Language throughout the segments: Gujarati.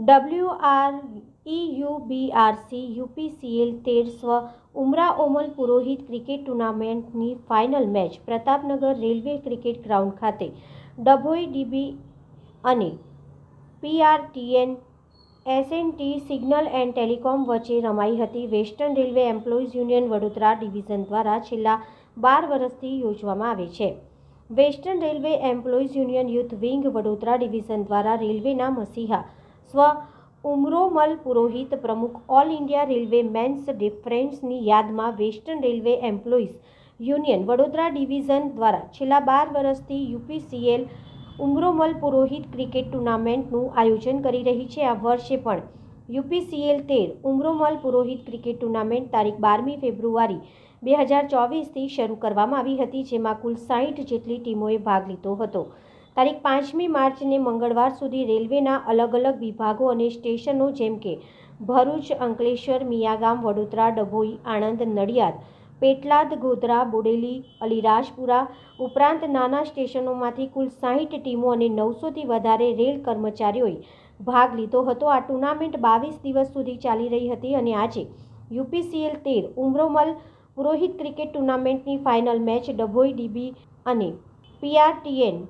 ડબલ્યુ આર ઈયુબીઆરસી યુપીસીએલ તેર સ્વ Umraomal Purohit cricket ટુર્નામેન્ટની final match Pratapnagar railway cricket ground ખાતે. ડભોઈ ડીબી અને પીઆરટીએન એસએનટી સિગ્નલ એન્ડ ટેલિકોમ વચ્ચે રમાઈ હતી western railway employees union Vadodara division દ્વારા છેલ્લા બાર વર્ષથી યોજવામાં આવે છે. Western railway employees union youth wing Vadodara division દ્વારા રેલવેના મસીહા સ્વ ઉમરોમલ પુરોહિત પ્રમુખ ઓલ ઇન્ડિયા રેલવે મેન્સ ડિફરન્સની યાદમાં western railway employees union Vadodara division દ્વારા છેલ્લા બાર વર્ષથી યુપીસીએલ ઉમરોમલ પુરોહિત ક્રિકેટ ટુર્નામેન્ટનું આયોજન કરી રહી છે. આ વર્ષે પણ યુપીસીએલ તેર ઉમરોમલ પુરોહિત ક્રિકેટ ટુર્નામેન્ટ તારીખ બારમી ફેબ્રુઆરી બે હજાર ચોવીસથી શરૂ કરવામાં આવી હતી, જેમાં કુલ સાહીઠ જેટલી ટીમોએ ભાગ લીધો હતો. તારીખ પાંચમી માર્ચને મંગળવાર સુધી રેલવેના અલગ અલગ વિભાગો અને સ્ટેશનો જેમ કે ભરૂચ, અંકલેશ્વર, મિયાગામ, વડોદરા, ડભોઈ, આણંદ, નડિયાદ, પેટલાદ, ગોધરા, બોડેલી, અલીરાજપુરા ઉપરાંત નાના સ્ટેશનોમાંથી કુલ સાહીઠ ટીમો અને નવસોથી વધારે રેલ કર્મચારીઓએ ભાગ લીધો હતો. આ ટુર્નામેન્ટ બાવીસ દિવસ સુધી ચાલી રહી હતી અને આજે યુપીસીએલ તેર, ઉમરોમલ પુરોહિત ક્રિકેટ ટુર્નામેન્ટની ફાઇનલ મેચ ડભોઈ ડીબી અને પીઆરટીએન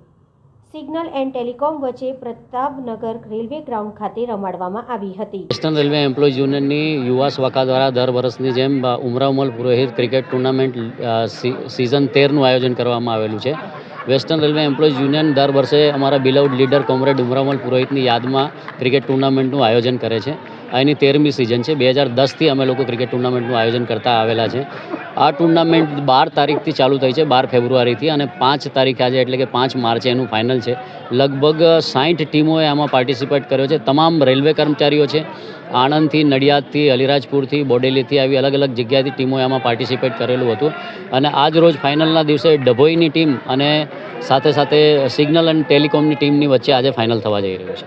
સિગ્નલ એન્ડ ટેલિકોમ વચ્ચે પ્રતાપનગર રેલવે ગ્રાઉન્ડ ખાતે રમાડવામાં આવી હતી. નેશનલ રેલવે એમ્પ્લોઈઝ યુનિયનની યુવા સ્વાકા દ્વારા દર વર્ષની જેમ Umraomal Purohit cricket tournament season તેરનું આયોજન કરવામાં આવેલું છે. વેસ્ટર્ન રેલવે એમ્પ્લોઈઝ યુનિયન દર વર્ષે અમારા બિલાઉડ લીડર કોમરેડ ઉમરામલ પુરોહિતની યાદમાં ક્રિકેટ ટુર્નામેન્ટનું આયોજન કરે છે. એની તેરમી સિઝન છે. બે હજાર દસથી અમે લોકો ક્રિકેટ ટુર્નામેન્ટનું આયોજન કરતા આવેલા છે. આ ટુર્નામેન્ટ બાર તારીખથી ચાલુ થઈ છે, બાર ફેબ્રુઆરીથી અને પાંચ તારીખ આજે એટલે કે પાંચ માર્ચે એનું ફાઇનલ છે. લગભગ સાઠ ટીમોએ આમાં પાર્ટિસિપેટ કર્યો છે. તમામ રેલવે કર્મચારીઓ છે. આણંદથી, નડિયાદથી, અલીરાજપુરથી, બોડેલીથી આવી અલગ અલગ જગ્યાએથી ટીમોએ આમાં પાર્ટિસિપેટ કરેલું હતું. અને આજ રોજ ફાઇનલના દિવસે ડભોઈની ટીમ અને સાથે સાથે સિગ્નલ અને ટેલિકોમની ટીમની વચ્ચે આજે ફાઇનલ થવા જઈ રહ્યું છે.